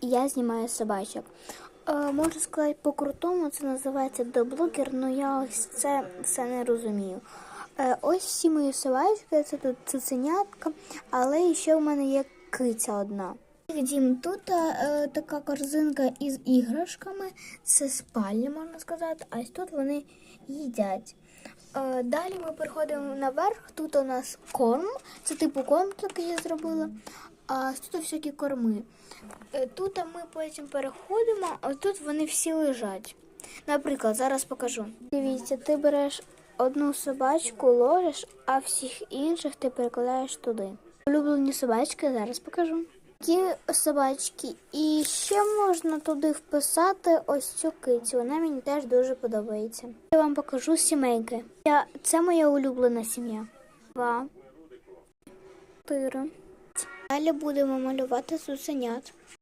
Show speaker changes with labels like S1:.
S1: і я знімаю собачок. Е, можу сказати по-крутому, це називається деблогер, але я ось це все не розумію. Е, ось всі мої собачки, це тут цуценятка, але ще в мене є киця одна. Дім, тут е, така корзинка із іграшками, це спальня, можна сказати, а ось тут вони їдять. Е, далі ми переходимо наверх. Тут у нас корм, це типу корм такий я зробила. А тут всякі корми. Е, Тут ми потім переходимо, а тут вони всі лежать. Наприклад, зараз покажу. Дивіться, ти береш одну собачку, ложиш, а всіх інших ти перекладаєш туди. Улюблені собачки зараз покажу. Такі собачки. І ще можна туди вписати ось цю кицю. Вона мені теж дуже подобається. Я вам покажу сімейки. Я... Це моя улюблена сім'я. Два. Чотири. Далі будемо малювати цуценят.